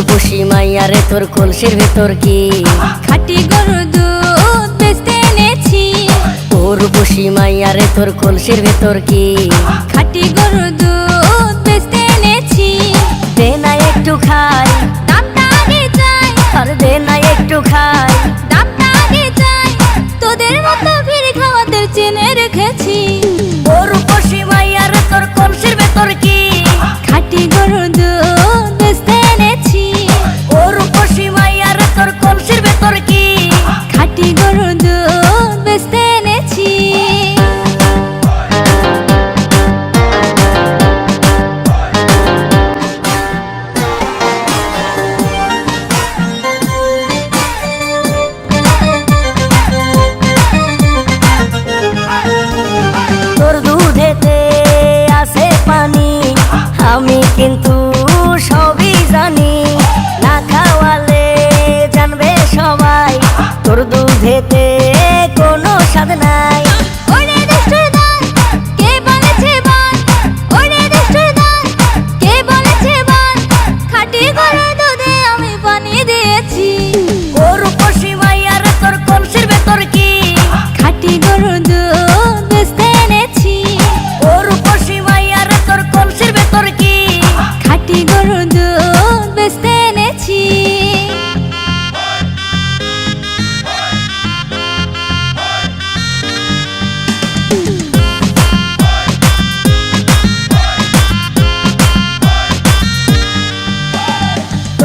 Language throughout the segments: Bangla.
মাইয়ারে তোর কলসির ভেতর কি? খাটি গরুর দুধ বেচতে এনেছি। বসি মাইয়ারে তোর কলসির ভেতর কি? খাটি গরুর দুধ বেচতে এনেছি। দে না একটু খাই। আর দে না একটু খাই। আগে তোদের মতো ভিড় খাওয়াতে চেনে রেখেছি।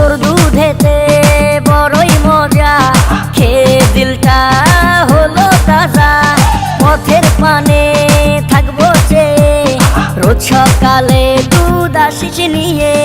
তোর দুধেতে বড়ই মজা। খেয়ে দিলটা হলো তাজা। পথের পানে থাকব যে। রোজ সকালে দুধ আসিস নিয়ে।